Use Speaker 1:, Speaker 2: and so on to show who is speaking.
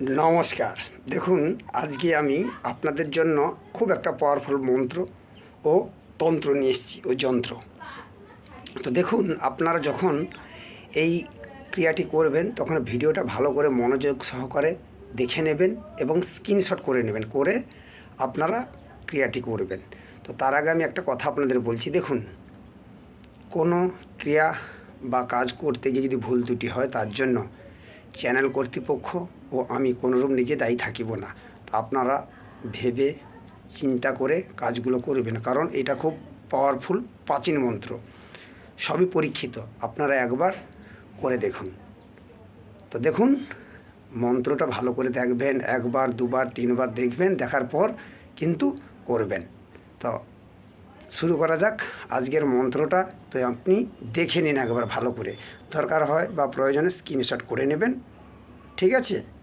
Speaker 1: নমস্কার। দেখুন, আজকে আমি আপনাদের জন্য খুব একটা পাওয়ারফুল মন্ত্র ও তন্ত্র নিয়ে এসেছি, ও যন্ত্র। তো দেখুন, আপনারা যখন এই ক্রিয়াটি করবেন, তখন ভিডিওটা ভালো করে মনোযোগ সহকারে দেখে নেবেন এবং স্ক্রিনশট করে নেবেন, করে আপনারা ক্রিয়াটি করবেন। তো তার আগে আমি একটা কথা আপনাদের বলছি, দেখুন, কোনো ক্রিয়া বা কাজ করতে গিয়ে যদি ভুল ত্রুটি হয়, তার জন্য চ্যানেল কর্তৃপক্ষ ও আমি কোনোরূপ নিজে দায়ী থাকিব না। তো আপনারা ভেবে চিন্তা করে কাজগুলো করবেন, কারণ এটা খুব পাওয়ারফুল প্রাচীন মন্ত্র। সবই পরীক্ষিত। আপনারা একবার করে দেখুন। তো দেখুন, মন্ত্রটা ভালো করে দেখবেন, একবার, দুবার, তিনবার দেখবেন, দেখার পর কিন্তু করবেন। তো শুরু করা যাক। আজকের মন্ত্রটা তো আপনি দেখে নিন একবার ভালো করে। দরকার হয় বা প্রয়োজনে স্ক্রিনশট করে নেবেন। ঠিক আছে?